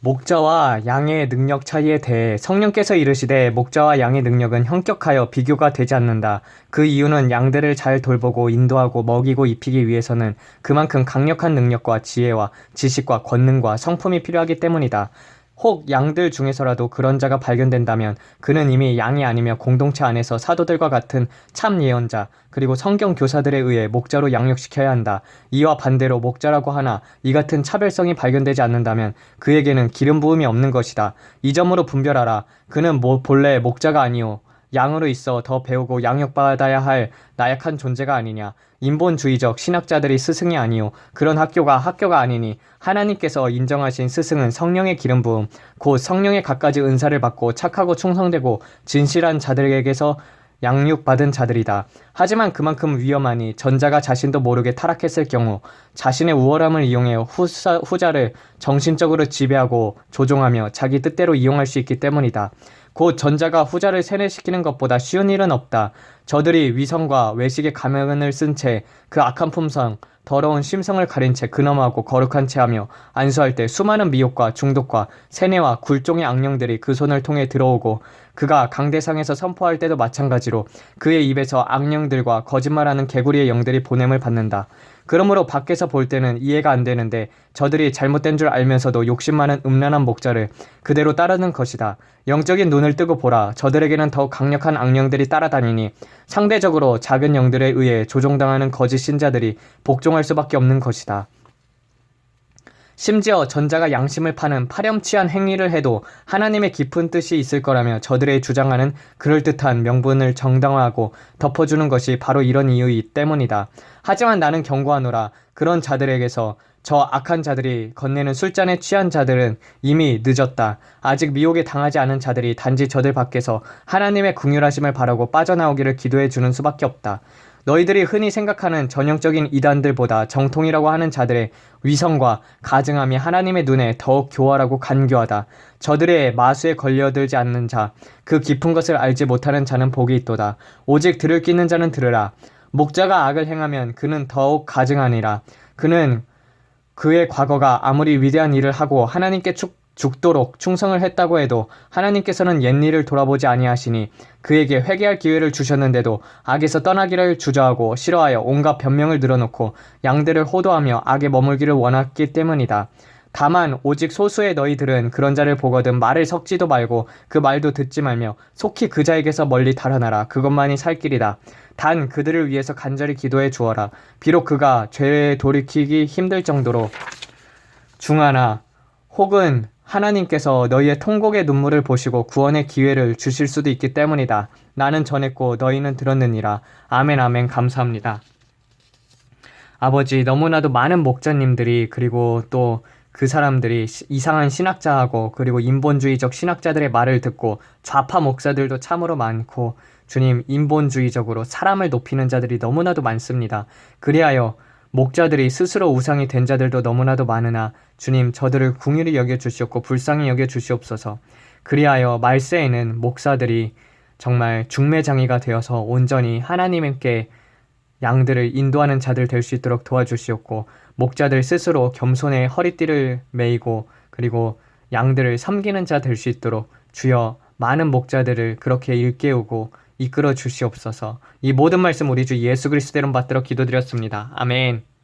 목자와 양의 능력 차이에 대해 성령께서 이르시되 목자와 양의 능력은 현격하여 비교가 되지 않는다. 그 이유는 양들을 잘 돌보고 인도하고 먹이고 입히기 위해서는 그만큼 강력한 능력과 지혜와 지식과 권능과 성품이 필요하기 때문이다. 혹 양들 중에서라도 그런 자가 발견된다면 그는 이미 양이 아니며 공동체 안에서 사도들과 같은 참 예언자 그리고 성경 교사들에 의해 목자로 양육시켜야 한다. 이와 반대로 목자라고 하나 이 같은 차별성이 발견되지 않는다면 그에게는 기름 부음이 없는 것이다. 이 점으로 분별하라. 그는 뭐 본래 목자가 아니오 양으로 있어 더 배우고 양육받아야 할 나약한 존재가 아니냐. 인본주의적 신학자들이 스승이 아니오. 그런 학교가 학교가 아니니 하나님께서 인정하신 스승은 성령의 기름 부음, 곧 성령의 갖가지 은사를 받고 착하고 충성되고 진실한 자들에게서 양육받은 자들이다. 하지만 그만큼 위험하니 전자가 자신도 모르게 타락했을 경우 자신의 우월함을 이용해 후사, 후자를 정신적으로 지배하고 조종하며 자기 뜻대로 이용할 수 있기 때문이다. 곧 전자가 후자를 세뇌시키는 것보다 쉬운 일은 없다. 저들이 위성과 외식의 가면을 쓴 채 그 악한 품성, 더러운 심성을 가린 채 근엄하고 거룩한 채 하며 안수할 때 수많은 미혹과 중독과 세뇌와 굴종의 악령들이 그 손을 통해 들어오고 그가 강대상에서 선포할 때도 마찬가지로 그의 입에서 악령들과 거짓말하는 개구리의 영들이 보냄을 받는다. 그러므로 밖에서 볼 때는 이해가 안 되는데 저들이 잘못된 줄 알면서도 욕심 많은 음란한 목자를 그대로 따르는 것이다. 영적인 눈을 뜨고 보라. 저들에게는 더욱 강력한 악령들이 따라다니니 상대적으로 작은 영들에 의해 조종당하는 거짓 신자들이 복종할 수밖에 없는 것이다. 심지어 전자가 양심을 파는 파렴치한 행위를 해도 하나님의 깊은 뜻이 있을 거라며 저들의 주장하는 그럴듯한 명분을 정당화하고 덮어주는 것이 바로 이런 이유이기 때문이다. 하지만 나는 경고하노라. 그런 자들에게서 저 악한 자들이 건네는 술잔에 취한 자들은 이미 늦었다. 아직 미혹에 당하지 않은 자들이 단지 저들 밖에서 하나님의 궁휼하심을 바라고 빠져나오기를 기도해 주는 수밖에 없다. 너희들이 흔히 생각하는 전형적인 이단들보다 정통이라고 하는 자들의 위성과 가증함이 하나님의 눈에 더욱 교활하고 간교하다. 저들의 마수에 걸려들지 않는 자, 그 깊은 것을 알지 못하는 자는 복이 있도다. 오직 들을 끼는 자는 들으라. 목자가 악을 행하면 그는 더욱 가증하니라. 그는 그의 과거가 아무리 위대한 일을 하고 하나님께 축, 죽도록 충성을 했다고 해도 하나님께서는 옛 일을 돌아보지 아니하시니 그에게 회개할 기회를 주셨는데도 악에서 떠나기를 주저하고 싫어하여 온갖 변명을 늘어놓고 양들을 호도하며 악에 머물기를 원했기 때문이다. 다만 오직 소수의 너희들은 그런 자를 보거든 말을 섞지도 말고 그 말도 듣지 말며 속히 그 자에게서 멀리 달아나라 그것만이 살 길이다. 단 그들을 위해서 간절히 기도해 주어라. 비록 그가 죄에 돌이키기 힘들 정도로 중하나 혹은 하나님께서 너희의 통곡의 눈물을 보시고 구원의 기회를 주실 수도 있기 때문이다. 나는 전했고 너희는 들었느니라. 아멘 아멘 감사합니다. 아버지 너무나도 많은 목자님들이 그리고 또 그 사람들이 시- 이상한 신학자하고 그리고 인본주의적 신학자들의 말을 듣고 좌파 목사들도 참으로 많고 주님 인본주의적으로 사람을 높이는 자들이 너무나도 많습니다. 그리하여 목자들이 스스로 우상이 된 자들도 너무나도 많으나 주님 저들을 궁휼히 여겨 주시옵고 불쌍히 여겨 주시옵소서. 그리하여 말세에는 목사들이 정말 중매장이가 되어서 온전히 하나님께 양들을 인도하는 자들 될 수 있도록 도와주시옵고 목자들 스스로 겸손의 허리띠를 메이고 그리고 양들을 섬기는 자 될 수 있도록 주여 많은 목자들을 그렇게 일깨우고 이끌어 주시옵소서. 이 모든 말씀 우리 주 예수 그리스도로 받들어 기도드렸습니다. 아멘.